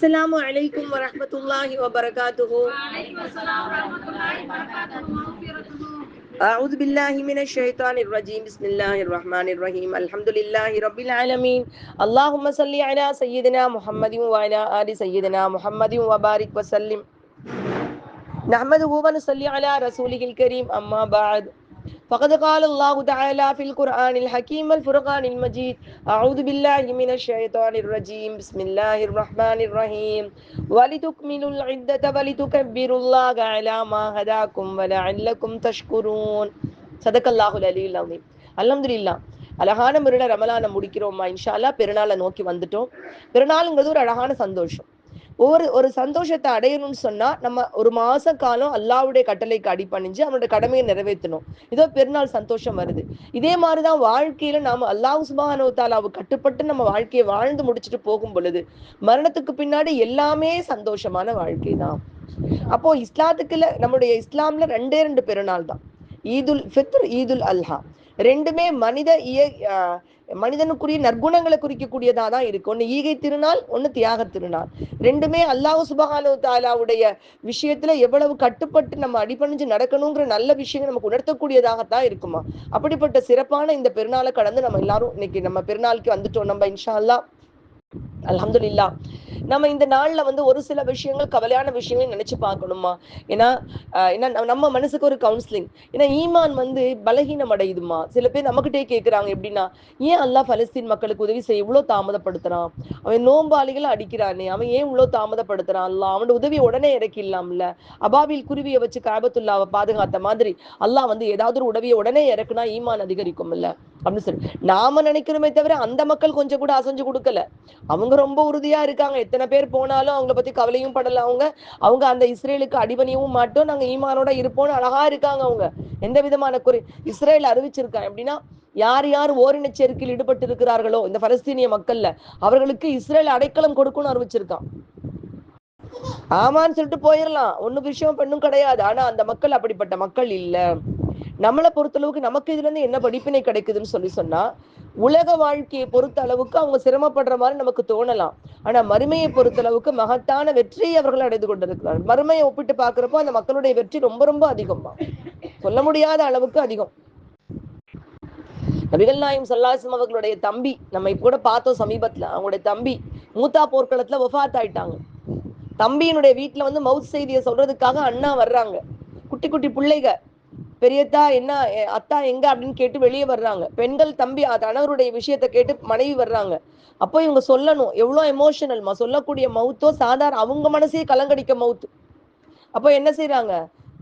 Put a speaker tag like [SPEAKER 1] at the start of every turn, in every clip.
[SPEAKER 1] السلام عليكم ورحمة الله وبركاته. أعوذ بالله من الشيطان الرجيم. بسم الله الرحمن الرحيم. الحمد لله رب العالمين. اللهم صل على سيدنا محمد وعلى آل سيدنا محمد وبارك وسلم. نحمده ونصلي على رسوله الكريم. أما بعد. فقد قال الله تعالى في القرآن الحكيم الفرقان المجيد أعوذ بالله من الشيطان الرجيم بسم الله الرحمن الرحيم ولتكملوا العدة ولتكبروا الله على ما هداكم ولعلكم تشكرون صدق الله العلي العظيم الحمد لله அழகான முறையில ரமலானை முடிக்கிறோமா இன்ஷா அல்லாஹ் பெருநாளை நோக்கி வந்துட்டோம் பெருநாளுங்கிறது ஒரு அழகான சந்தோஷம் ஒவ்வொரு ஒரு சந்தோஷத்தை அடையணும்னு சொன்னா நம்ம ஒரு மாச காலம் அல்லாவுடைய கட்டளைக்கு அடிபணிஞ்சு அவனுடைய கடமையை நிறைவேற்றணும். இதோ பெருநாள் சந்தோஷம் வருது. இதே மாதிரிதான் வாழ்க்கையில நாம அல்லாஹ் சுபானவத்தாலாவு கட்டுப்பட்டு நம்ம வாழ்க்கையை வாழ்ந்து முடிச்சுட்டு போகும் பொழுது மரணத்துக்கு பின்னாடி எல்லாமே சந்தோஷமான வாழ்க்கை தான் அப்போ இஸ்லாத்துக்குல நம்முடைய இஸ்லாம்ல ரெண்டே ரெண்டு பெருநாள் தான் ஈதுல் ஃபித்ர் ஈதுல் அல்ஹா. ரெண்டுமே மனித இய மனிதனுக்குரிய நற்குணங்களை குறிக்கக்கூடியதா தான் இருக்கு. ஒன்று ஈகை திருநாள் ஒன்று தியாக திருநாள். ரெண்டுமே அல்லாஹ் சுபஹானு தாலாவுடைய விஷயத்துல எவ்வளவு கட்டுப்பட்டு நம்ம அடிபணிஞ்சு நடக்கணுங்கிற நல்ல விஷயங்கள் நமக்கு உணர்த்தக்கூடியதாகத்தான் இருக்குமா. அப்படிப்பட்ட சிறப்பான இந்த பெருநாளை கடந்து நம்ம எல்லாரும் இன்னைக்கு நம்ம பெருநாளுக்கு வந்துட்டோம். நம்ம இன்ஷா அல்லாஹ் அலமதுல்லா நம்ம இந்த நாள்ல வந்து ஒரு சில விஷயங்கள் கவலையான விஷயங்கள் நினைச்சு பார்க்கணுமா? ஏன்னா ஏன்னா நம்ம- நம்ம மனசுக்கு ஒரு கவுன்சிலிங் ஏன்னா ஈமான் வந்து பலகீனம் அடையுதுமா? சில பேர் நம்மகிட்டே கேட்கிறாங்க எப்படின்னா ஏன் அல்லா பலஸ்தீன் மக்களுக்கு உதவி செய்ய இவ்வளவு தாமதப்படுத்துறான்? அவன் நோம்பாளிகளை அடிக்கிறானே. அவன் ஏன் இவ்வளவு தாமதப்படுத்துறான்? அல்லாஹ் அவனோட உதவியை உடனே இறக்கிடலாம்ல? அபாவில் குருவியை வச்சு காபத்துல்லாவை பாதுகாத்த மாதிரி அல்லாஹ் வந்து ஏதாவது ஒரு உதவியை உடனே இறக்குனா ஈமான் அதிகரிக்கும் இல்லை அப்படின்னு சொல்லி. நாம நினைக்கிறோமே தவிர அந்த மக்கள் கொஞ்சம் கூட அசைஞ்சு கொடுக்கல. அவங்க ரொம்ப உறுதியா இருக்காங்க. எத்தனை பேர் போனாலும் அவங்கள பத்தி கவலையும் படல அவங்க. அவங்க அந்த இஸ்ரேலுக்கு அடிபணியவும் மாட்டோம். நாங்க ஈமானோட இருப்போம்னு அழகா இருக்காங்க அவங்க. எந்த விதமான குறை? இஸ்ரேல் அறிவிச்சிருக்காங்க எப்படின்னா யார் யார் ஓரின சேர்க்கையில் ஈடுபட்டு இருக்கிறார்களோ இந்த பலஸ்தீனிய மக்கள்ல அவர்களுக்கு இஸ்ரேல் அடைக்கலம் கொடுக்கும்னு அறிவிச்சிருக்கான் ஆமான்னு சொல்லிட்டு போயிடலாம் ஒன்னு விஷயம் பெண்ணும் கிடையாது. ஆனா அந்த மக்கள் அப்படிப்பட்ட மக்கள் இல்லை. நம்மளை பொறுத்தளவுக்கு நமக்கு இதுல இருந்து என்ன படிப்பினை கிடைக்குதுன்னு சொல்லி சொன்னா உலக வாழ்க்கையை பொறுத்த அளவுக்கு அவங்க சிரமப்படுற மாதிரி நமக்கு தோணலாம். ஆனா மறுமையை பொறுத்த அளவுக்கு மகத்தான வெற்றியை அவர்கள் அடைந்து கொண்டிருக்கிறார்கள். மறுமையை ஒப்பிட்டு பாக்குறப்போ அந்த மக்களுடைய வெற்றி ரொம்ப ரொம்ப அதிகமா சொல்ல முடியாத அளவுக்கு அதிகம். நபிகள் நாயம் சல்லாசம் அவர்களுடைய தம்பி நம்ம இப்ப கூட பார்த்தோம் சமீபத்துல அவங்களுடைய தம்பி மூத்தா போர்க்களத்துல வஃபாத் ஆயிட்டாங்க தம்பியினுடைய வீட்டுல வந்து மவுத் செய்தியை சொல்றதுக்காக அண்ணா வர்றாங்க. குட்டி குட்டி பிள்ளைகள் பெரியத்தா என்ன அத்தா எங்க அப்படின்னு கேட்டு வெளியே வர்றாங்க. பெண்கள் தம்பி கணவருடைய விஷயத்தை கேட்டு மனைவி வர்றாங்க. அப்போ இவங்க சொல்லணும் எவ்வளவு எமோஷனல்மா சொல்லக்கூடிய மவுத்தோ சாதாரண அவங்க மனசே கலங்கடிக்க மவுத்து. அப்போ என்ன செய்யறாங்க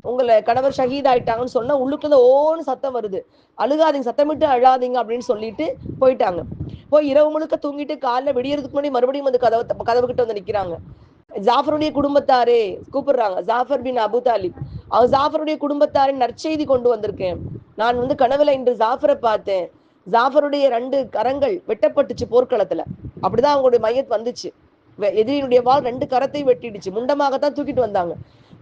[SPEAKER 1] உங்களை கணவர் ஷஹீத் ஆயிட்டாங்கன்னு சொன்னா உள்ளுக்குள்ள ஓன்னு சத்தம் வருது. அழுகாதீங்க சத்தமிட்டு அழாதீங்க அப்படின்னு சொல்லிட்டு போயிட்டாங்க. போய் இரவு முழுக்க தூங்கிட்டு காலைல விடியறதுக்கு முன்னாடி மறுபடியும் வந்து கதவு கதவு கிட்ட வந்து நிக்கிறாங்க. ஜாஃபருடைய குடும்பத்தாரே கூப்பிடுறாங்க. ஜாஃபர் பின் அபு தாலிப். ஜாஃபருடைய குடும்பத்தாரின் நற்செய்தி கொண்டு வந்திருக்கேன். நான் வந்து கனவுல இன்று ஜாஃபரை பார்த்தேன். ஜாஃபருடைய ரெண்டு கரங்கள் வெட்டப்பட்டுச்சு போர்க்களத்துல. அப்படிதான் அவங்களுடைய மையத் வந்துச்சு. எதிரியினுடைய வாள் ரெண்டு கரத்தை வெட்டிடுச்சு. முண்டமாகத்தான் தூக்கிட்டு வந்தாங்க.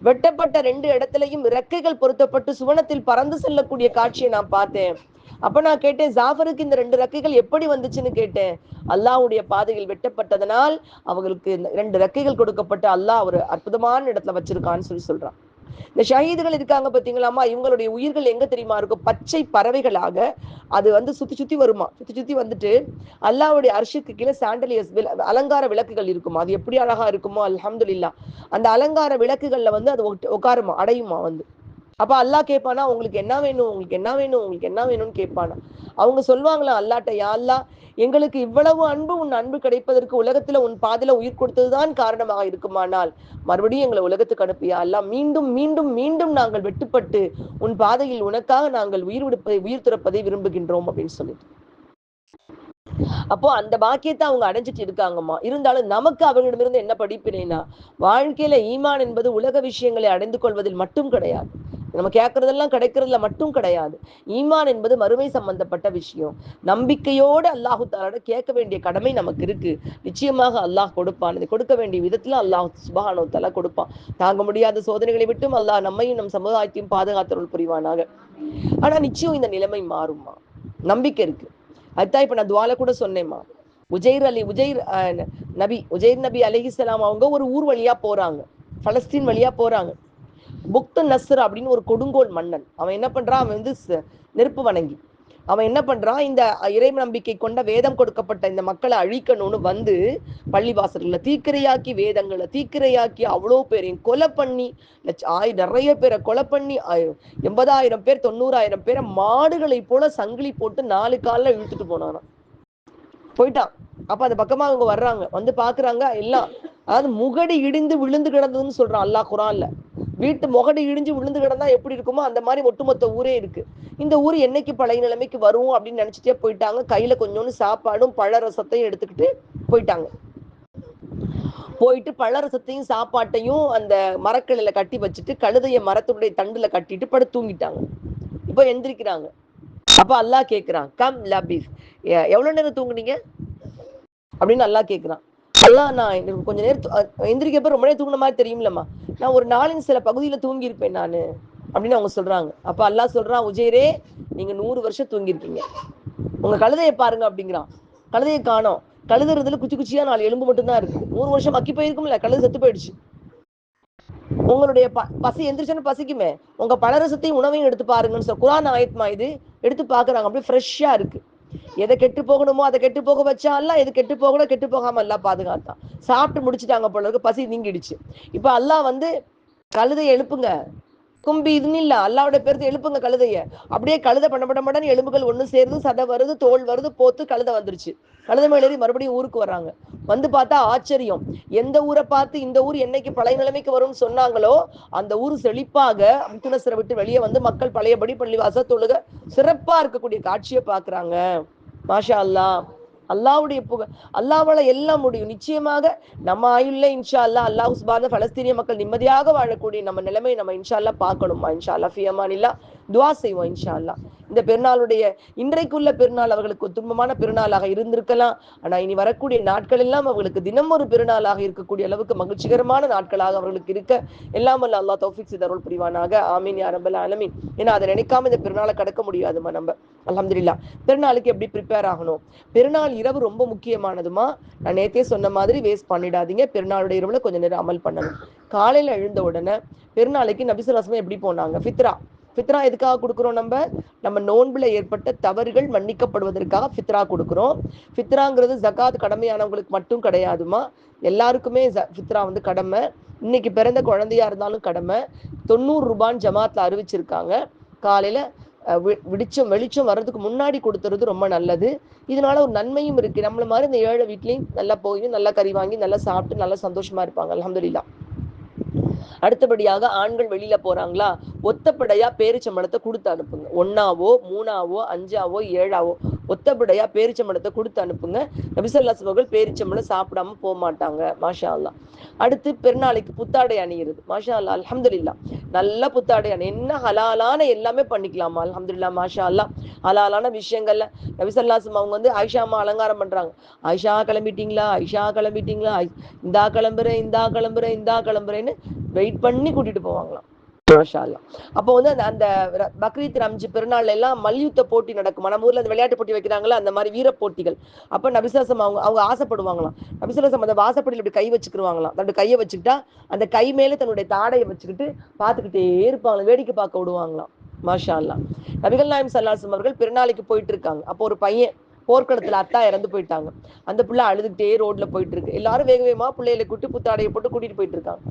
[SPEAKER 1] வெட்டப்பட்ட ரெண்டு இடத்துலயும் ரெக்கைகள் பொருத்தப்பட்டு சுவனத்தில் பறந்து செல்லக்கூடிய காட்சியை நான் பார்த்தேன். அப்ப நான் கேட்டேன் ஜாஃபருக்கு இந்த ரெண்டு ரெக்கைகள் எப்படி வந்துச்சுன்னு கேட்டேன். அல்லாவுடைய பாதையில் வெட்டப்பட்டதனால் அவங்களுக்கு இந்த ரெண்டு ரெக்கைகள் கொடுக்கப்பட்டு அல்லாஹ் ஒரு அற்புதமான இடத்துல வச்சிருக்கான்னு சொல்லி சொல்றான். இந்த ஷஹீதுகள் இருக்காங்க பார்த்தீங்களாமா இவங்களுடைய உயிர்கள் எங்க தெரியுமா இருக்கும்? பச்சை பறவைகளாக அது வந்து சுத்தி சுத்தி வருமா? சுத்தி சுத்தி வந்துட்டு அல்லாஹ்வுடைய அரிசிக்கு கீழே சாண்டலியஸ் அலங்கார விளக்குகள் இருக்குமா? அது எப்படி அழகா இருக்குமோ? அலமதுல்லா அந்த அலங்கார விளக்குகள்ல வந்து அது உட்காருமா? அடையுமா வந்து? அப்ப அல்லாஹ் கேட்பானா உங்களுக்கு என்ன வேணும்? உங்களுக்கு என்ன வேணும்? உங்களுக்கு என்ன வேணும்னு கேட்பானா? அவங்க சொல்லுவாங்களா அல்லாட்ட யா அல்லாஹ் எங்களுக்கு இவ்வளவு அன்பு உன் அன்பு கிடைப்பதற்கு உலகத்துல உன் பாதையில உயிர் கொடுத்ததுதான் காரணமாக இருக்குமானால் மறுபடியும் எங்களை உலகத்துக்கு அனுப்பியா அல்லாஹ். மீண்டும் மீண்டும் மீண்டும் நாங்கள் வெட்டுப்பட்டு உன் பாதையில் உனக்காக நாங்கள் உயிர் விடுப்பதை உயிர் துறப்பதை விரும்புகின்றோம் அப்படின்னு சொல்லிட்டு. அப்போ அந்த பாக்கியத்தை அவங்க அடைஞ்சிட்டு இருக்காங்கம்மா. இருந்தாலும் நமக்கு அவர்களிடமிருந்து என்ன படிப்பினைனா வாழ்க்கையில ஈமான் என்பது உலக விஷயங்களை அடைந்து கொள்வதில் மட்டும் கிடையாது. நம்ம கேட்கறதெல்லாம் கிடைக்கிறதுல மட்டும் கிடையாது. ஈமான் என்பது மறுமை சம்பந்தப்பட்ட விஷயம். நம்பிக்கையோடு அல்லாஹு தாலோட கேட்க வேண்டிய கடமை நமக்கு இருக்கு. நிச்சயமாக அல்லாஹ் கொடுப்பான். இது கொடுக்க வேண்டிய விதத்துல அல்லாஹ் சுபஹானோ தலா கொடுப்பான். தாங்க முடியாத சோதனைகளை விட்டும் அல்லாஹ் நம்மையும் நம் சமுதாயத்தையும் பாதுகாத்தருள் புரிவானாக. ஆனா நிச்சயம் இந்த நிலைமை மாறுமா நம்பிக்கை இருக்கு. அதுதான் இப்ப நான் துவால கூட சொன்னேம்மா. உஜைர் அலி உஜைர் நபி உஜைர் நபி அலிஹிஸ்லாம் அவங்க ஒரு ஊர் வழியா போறாங்க. பலஸ்தீன் வழியா போறாங்க. புக்து நஸ்ர் அப்படின்னு ஒரு கொடுங்கோல் மன்னன். அவன் என்ன பண்றான்? அவன் வந்து ச- நெருப்பு வணங்கி. அவன் என்ன பண்றான்? இந்த இறை நம்பிக்கை கொண்ட வேதம் கொடுக்கப்பட்ட இந்த மக்களை அழிக்கணும்னு வந்து பள்ளிவாசல்களை தீக்கிரையாக்கி வேதங்களை தீக்கிரையாக்கி அவ்வளோ பேரையும் கொலை பண்ணி ஆய் நிறைய பேரை கொலை பண்ணி எண்பதாயிரம் பேர் தொண்ணூறாயிரம் பேரை மாடுகளை போல சங்கிலி போட்டு நாலு கால்ல இழுத்துட்டு போனான் போயிட்டான். அப்ப அந்த பக்கமா அவங்க வர்றாங்க. வந்து பாக்குறாங்க எல்லாம் அதாவது முகடி இடிந்து விழுந்து கிடந்ததுன்னு சொல்றான் அல்லாஹ் குரான்ல. வீட்டு முகடு இடிஞ்சு விழுந்து கிடந்தா எப்படி இருக்குமோ அந்த மாதிரி ஒட்டுமொத்த ஊரே இருக்கு. இந்த ஊர் என்னைக்கு பழைய நிலைமைக்கு வரும் அப்படின்னு நினைச்சிட்டே போயிட்டாங்க. கையில கொஞ்சோண்டு சாப்பாடும் பழரசத்தையும் எடுத்துக்கிட்டு போயிட்டாங்க. போயிட்டு பழரசத்தையும் சாப்பாட்டையும் அந்த மரக்கிளையில கட்டி வச்சுட்டு கழுதைய மரத்துடைய தண்டுல கட்டிட்டு படு தூங்கிட்டாங்க. இப்போ எந்திரிக்கிறாங்க. அப்ப அல்லாஹ் கேக்குறான் கம் லபீஸ். எவ்வளவு நேரம் தூங்குனீங்க? அப்படின்னு அல்லாஹ் கேக்குறான். அல்லாஹ் நான் எனக்கு கொஞ்ச நேரம் எந்திரிக்கப்ப ரொம்ப நேரம் தூங்கின மாதிரி தெரியுமில்லம்மா நான் ஒரு நாளின் சில பகுதியில தூங்கியிருப்பேன் நான் அப்படின்னு அவங்க சொல்றாங்க. அப்ப அல்லாஹ் சொல்றான் உஜயரே நீங்க நூறு வருஷம் தூங்கியிருக்கீங்க. உங்க கழுதையை பாருங்க அப்படிங்கிறான். கழுதையை காணோம். கழுதுறதுல குச்சி குச்சியா நாலு எலும்பு மட்டும்தான் இருக்கு. நூறு வருஷம் மக்கி போயிருக்கும்ல கழுது செத்து போயிடுச்சு. உங்களுடைய ப பசி எந்திரிச்சோன்னு பசிக்குமே. உங்க பலரசத்தையும் உணவையும் எடுத்து பாருங்கன்னு சொல்ல குரான் ஆயத்மா இது எடுத்து பாக்குறாங்க. அப்படியே ஃப்ரெஷ்ஷா இருக்கு. எதை கெட்டு போகணுமோ அதை கெட்டு போக வச்சா அல்லாஹ் எது கெட்டு போகணும் கெட்டு போகாம எல்லாம் பாதுகாத்தான் சாப்பிட்டு முடிச்சுட்டாங்க போல இருக்கு பசி நீங்கிடுச்சு. இப்ப அல்லாஹ் வந்து கழுதையை எழுப்புங்க. கும்பி இதுன்னு இல்ல அல்லாவோட பேருக்கு எழுப்புங்க கழுதைய. அப்படியே கழுதை பண்ண பண்ண பண்ணன்னு எலும்புகள் ஒண்ணு சேருது சதை வருது தோல் வருது போத்து கழுதை வந்துருச்சு. கழுதை மேல ஏறி மறுபடியும் ஊருக்கு வர்றாங்க. வந்து பார்த்தா ஆச்சரியம். எந்த ஊரை பார்த்து இந்த ஊர் என்னைக்கு பழைய நிலைமைக்கு வரும்னு சொன்னாங்களோ அந்த ஊர் செழிப்பாக முத்துனசரை விட்டு வெளியே வந்து மக்கள் பழையபடி பள்ளிவாச தொழுக சிறப்பா இருக்கக்கூடிய காட்சியை பாக்குறாங்க மாஷா அல்லாஹ் அல்லாவுடைய புக அல்லாவால எல்லாம் முடியும். நிச்சயமாக நம்ம ஆயுள்ல இன்ஷா அல்லா அல்லாஹ் சுபான பலஸ்தீனிய மக்கள் நிம்மதியாக வாழக்கூடிய நம்ம நிலைமை நம்ம இன்ஷா அல்லா பார்க்கணுமா? இன்ஷா அல்லா ஃபியமானில்லா துவா செய்வோம் இன்ஷா அல்லா இந்த பெருநாளுடைய இன்றைக்குள்ள பெருநாள் அவர்களுக்கு துன்பமான பெருநாளாக இருந்திருக்கலாம். ஆனா இனி வரக்கூடிய நாட்கள் எல்லாம் அவர்களுக்கு தினம் ஒரு பெருநாளாக இருக்கக்கூடிய அளவுக்கு மகிழ்ச்சிகரமான நாட்களாக அவர்களுக்கு இருக்க. எல்லாம் வல்ல அல்லா தௌஃபிக் சிதருள் புரிவானாக. ஆமீன் யா ரப்பல் ஆலமீன். ஏன்னா அதை நினைக்காம இந்த பெருநாளை கடக்க முடியாதுமா நம்ம. அலமதுல்லா பெருநாளுக்கு எப்படி ப்ரிப்பேர் ஆகணும்? பெருநாள் இரவு ரொம்ப முக்கியமானதுமா நான் நேத்தே சொன்ன மாதிரி வேஸ்ட் பண்ணிடாதீங்க. பெருநாளுடைய இரவுல கொஞ்ச நேரம் அமல் பண்ணணும். காலையில எழுந்த உடனே பெருநாளைக்கு நபிசுலாசமே எப்படி போனாங்க? ஃபித்ரா. ஃபித்ரா எதுக்காக கொடுக்குறோம் நம்ம? நம்ம நோன்பில் ஏற்பட்ட தவறுகள் மன்னிக்கப்படுவதற்காக ஃபித்ரா கொடுக்குறோம். ஃபித்ராங்கிறது ஜகாத் கடமையானவங்களுக்கு மட்டும் கிடையாதுமா? எல்லாருக்குமே ஜ- ஃபித்ரா வந்து கடமை. இன்னைக்கு பிறந்த குழந்தையா இருந்தாலும் கடமை. தொண்ணூறு ரூபான்னு ஜமாத்ல அறிவிச்சிருக்காங்க. காலையில் வி- விடிச்சம் வெளிச்சம் வர்றதுக்கு முன்னாடி கொடுத்துறது ரொம்ப நல்லது. இதனால ஒரு நன்மையும் இருக்கு. நம்மள மாதிரி இந்த ஏழை வீட்லயும் நல்லா போய் நல்லா கறி வாங்கி நல்லா சாப்பிட்டு நல்லா சந்தோஷமா இருப்பாங்க. அல்ஹம்துலில்லாஹ் அடுத்தபடியாக ஆண்கள் வெளியில போறாங்களா? ஒத்தப்படையா பேரிச்சம்பழத்தை கொடுத்து அனுப்புங்க. ஒன்னாவோ மூணாவோ அஞ்சாவோ ஏழாவோ ஒத்தப்படையா பேரிச்சம்பழத்தை கொடுத்து அனுப்புங்க. நபிசல்லாஸ் அவர்கள் பேரிச்சம்பழம் சாப்பிடாம போக மாட்டாங்க மாஷா அல்லா அடுத்து பெருநாளைக்கு புத்தாடை அணியிறது. மாஷா அல்லா அலமதுல்லா நல்ல புத்தாடை அணி. என்ன ஹலாலான எல்லாமே பண்ணிக்கலாமா? அலமதுல்லா மாஷா அல்லா ஹலாலான விஷயங்கள்ல நபிசல்லாசம் அவங்க வந்து ஆயிஷா அம்மா அலங்காரம் பண்றாங்க. ஆயிஷா கிளம்பிட்டீங்களா? ஆயிஷா கிளம்பிட்டீங்களா? இந்தா கிளம்புறேன் இந்தா கிளம்புறேன் இந்தா கிளம்புறேன்னு வெயிட் பண்ணி கூட்டிட்டு போவாங்களாம். அப்போ வந்து அந்த அந்த பக்ரீத் ரம்ஜி பெருநாள்ல எல்லாம் மல்யுத்த போட்டி நடக்கும். நம்ம ஊர்ல அந்த விளையாட்டு போட்டி வைக்கிறாங்களா அந்த மாதிரி வீர போட்டிகள். அப்ப நபிசாசம் அவங்க அவங்க ஆசைப்படுவாங்களாம். நபிசுலாசம் அந்த வாசப்படியில் இப்படி கை வச்சுக்கிருவாங்களாம். தன்னுடைய கையை வச்சுக்கிட்டா அந்த கை மேல தன்னுடைய தாடையை வச்சுக்கிட்டு பார்த்துக்கிட்டே இருப்பாங்களாம். வேடிக்கை பார்க்க விடுவாங்களாம். மாஷா அல்லாஹ் நபிகள் நாயம் சல்லாசம் அவர்கள் பெருநாளைக்கு போயிட்டு இருக்காங்க அப்போ ஒரு பையன் போர்க்களத்துல அத்தா இறந்து போயிட்டாங்க. அந்த புள்ள அழுதுகிட்டே ரோட்ல போயிட்டு இருக்கு எல்லாரும் வேக வேகமா பிள்ளைகளை கூட்டி புத்தாடையை போட்டு கூட்டிட்டு போயிட்டு இருக்காங்க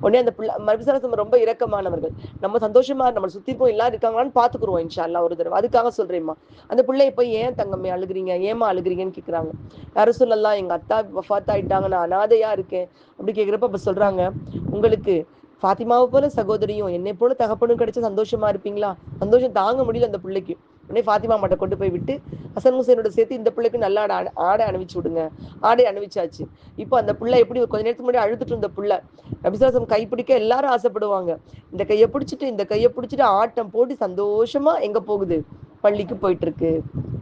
[SPEAKER 1] உடனே அந்த பிள்ளை மபிசாசம் ரொம்ப இரக்கமானவர்கள். நம்ம சந்தோஷமா நம்ம சுத்தி போய் எல்லாரும் இருக்காங்களான்னு பாத்துக்குருவோம் இன்ஷா ஒரு தடவை. அதுக்காக சொல்றேம்மா. அந்த பிள்ளைய போய் ஏன் தங்கம்மே அழுகுறீங்க? ஏமா அழுகுறீங்கன்னு கேக்குறாங்க. யாரும் சொல்லலாம் எங்க அத்தா வஃபாத் ஆயிட்டாங்க நான் அனாதையா இருக்கேன். அப்படி கேக்குறப்ப அப்ப சொல்றாங்க உங்களுக்கு ஃபாத்திமாவை போல சகோதரியும் என்னை போல தகப்பனும் கிடைச்ச சந்தோஷமா இருப்பீங்களா? சந்தோஷம் தாங்க முடியல அந்த பிள்ளைக்கு. உடனே ஃபாத்திமா மாட்டை கொண்டு போய் விட்டு ஹசன் ஹுசேனோட சேர்த்து இந்த பிள்ளைக்கு நல்லா ஆடை ஆடை அணிவிச்சு விடுங்க. ஆடை அணிவிச்சாச்சு. இப்போ அந்த பிள்ளை எப்படி கொஞ்ச நேரத்துக்கு முன்னாடி அழுதுட்டு இருந்த பிள்ளை நபிசாசம் கை பிடிக்க எல்லாரும் ஆசைப்படுவாங்க. இந்த கையை பிடிச்சிட்டு இந்த கையை பிடிச்சிட்டு ஆட்டம் போட்டு சந்தோஷமா எங்க போகுது? பள்ளிக்கு போயிட்டு இருக்கு.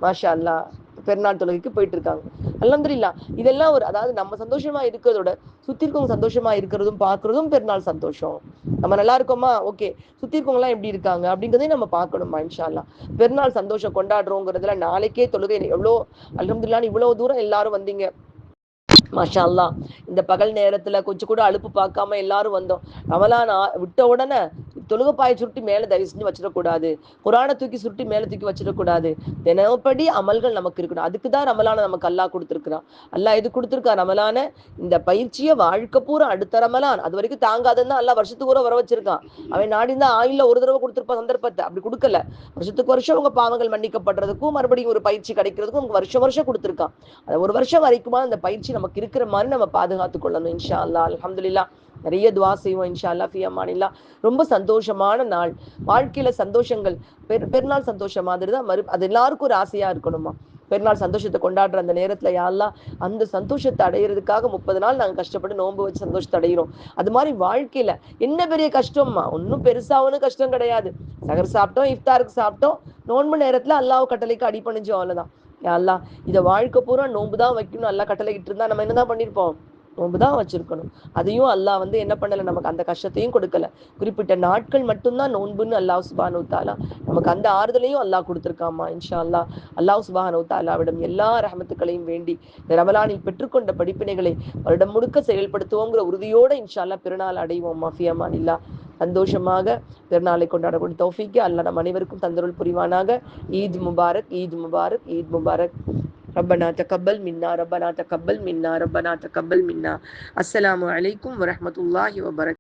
[SPEAKER 1] மாஷா அல்லா பெருநாள் தொழுகைக்கு போயிட்டு இருக்காங்க அல்லந்திரில்லா இதெல்லாம் ஒரு அதாவது நம்ம சந்தோஷமா இருக்கிறதோட சுத்தி இருக்கவங்க சந்தோஷமா இருக்கிறதும் பாக்குறதும் பெருநாள் சந்தோஷம். நம்ம நல்லா இருக்கோமா? ஓகே. சுத்தி இருக்கவங்க எல்லாம் எப்படி இருக்காங்க? அப்படிங்கிறதையும் நம்ம பார்க்கணுமா இன்ஷால்லா பெருநாள் சந்தோஷம் கொண்டாடுறோங்கிறதுல நாளைக்கே தொழுகை எவ்வளோ அலமதுல்லான்னு இவ்வளவு தூரம் எல்லாரும் வந்தீங்க. மாஷா இந்த பகல் நேரத்துல கொஞ்சம் கூட அலுப்பு பார்க்காம எல்லாரும் வந்தோம். ரமலான் விட்ட உடனே தொழுகப்பாயை சுருட்டி மேல தயவு செஞ்சு வச்சிடக்கூடாது. குரானை தூக்கி சுருட்டி மேல தூக்கி வச்சிடக்கூடாது. தினப்படி அமல்கள் நமக்கு இருக்கணும். அதுக்கு தான் ரமலான நமக்கு அல்லா கொடுத்துருக்குறான். அல்லா இது கொடுத்துருக்கா? ரமலான இந்த பயிற்சியை வாழ்க்கை பூரா அடுத்த ரமலான். அது வரைக்கும் தாங்காதுன்னு அல்லா வருஷத்துக்கு கூட வர வச்சிருக்கான். அவன் நாடி தான் ஆயில ஒரு தடவை கொடுத்துருப்பான் சந்தர்ப்பத்தை. அப்படி கொடுக்கல. வருஷத்துக்கு வருஷம் உங்க பாவங்கள் மன்னிக்கப்படுறதுக்கும் மறுபடியும் ஒரு பயிற்சி கிடைக்கிறதுக்கும் உங்க வருஷம் வருஷம் கொடுத்துருக்கான். அது ஒரு வருஷம் வரைக்குமா அந்த பயிற்சி நமக்கு இருக்கிற மாதிரி நம்ம பாதுகாத்து கொள்ளணும் இன்ஷா அல்லா அலமதுல்லா நிறைய துவா செய்வோம் இன்ஷா அல்லா ஃபியமானில்லா ரொம்ப சந்தோஷமான நாள். வாழ்க்கையில சந்தோஷங்கள் பெரு பெருநாள் சந்தோஷம் மாதிரி தான் மறு அது எல்லாருக்கும் ஒரு ஆசையா இருக்கணுமா? பெருநாள் சந்தோஷத்தை கொண்டாடுற அந்த நேரத்துல யாரெல்லாம் அந்த சந்தோஷத்தை அடையிறதுக்காக முப்பது நாள் நாங்க கஷ்டப்பட்டு நோன்பு வச்சு சந்தோஷத்தை அடைகிறோம் அது மாதிரி வாழ்க்கையில என்ன பெரிய கஷ்டம்மா? ஒன்றும் பெருசா ஒன்றும் கஷ்டம் கிடையாது. சகர் சாப்பிட்டோம் இஃப்தாருக்கு சாப்பிட்டோம். நோன்பு நேரத்துல அல்லாஹ் கட்டளைக்கு அடிப்பணிஞ்சோம் அவ்வளவுதான். அல்லா இதை வாழ்க்கை பூரா நோன்பு தான் வைக்கணும் அல்லா கட்டளைக்கிட்டு இருந்தா நம்ம என்னதான் பண்ணிருப்போம்? நோன்பு தான் வச்சிருக்கணும். அதையும் அல்லாஹ் வந்து என்ன பண்ணல? நமக்கு அந்த கஷ்டத்தையும் கொடுக்கல. குறிப்பிட்ட நாட்கள் மட்டும்தான் நோன்புன்னு அல்லாஹ் சுபானு தாலா நமக்கு அந்த ஆறுதலையும் அல்லாஹ் கொடுத்துருக்காமா இன்ஷா அல்லாஹ் அல்லாஹ் சுபானு தாலாவிடம் எல்லா ரஹமத்துக்களையும் வேண்டி இந்த ரமலானில் பெற்றுக்கொண்ட படிப்பினைகளை வருடம் முழுக்க செயல்படுத்துவோங்கிற உறுதியோட இன்ஷா அல்லா பெருநாள் அடைவோம் மாஃபியாமான் இல்லா சந்தோஷமாக திருநாளை கொண்டாடக்கூடிய தௌஃபிக்கு அல்ல நம் அனைவருக்கும் தந்தருள் புரிவானாக ஈத் முபாரக் ஈத் முபாரக் ஈத் முபாரக் ربنا تقبل منا ربنا تقبل منا ربنا تقبل منا السلام عليكم ورحمة الله وبركاته